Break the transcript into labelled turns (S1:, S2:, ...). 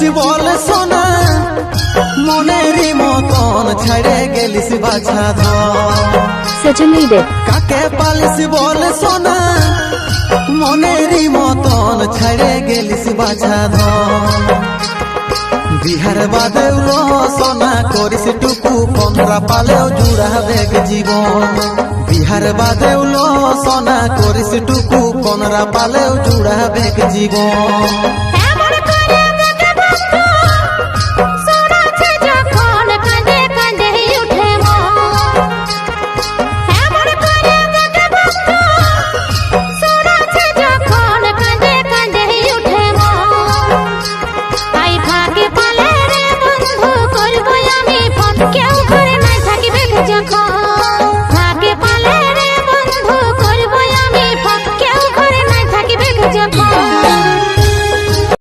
S1: পালিস বল সোনা মনেরই মতন ছাড়ে গেলিস বাছা ধন।
S2: Certainly
S1: কাকে পালিস বল সোনা মনেরই মতন ছাড়ে গেলিস বাছা ধন। বিহার বাদেও সোনা করিস টুকু পন্দ্রা পালেও জুড়া জুড়াবে জীবন। বিহার বাদেও সোনা করিস টুকু পনরা পালেও জুড়া বেগ জীবন।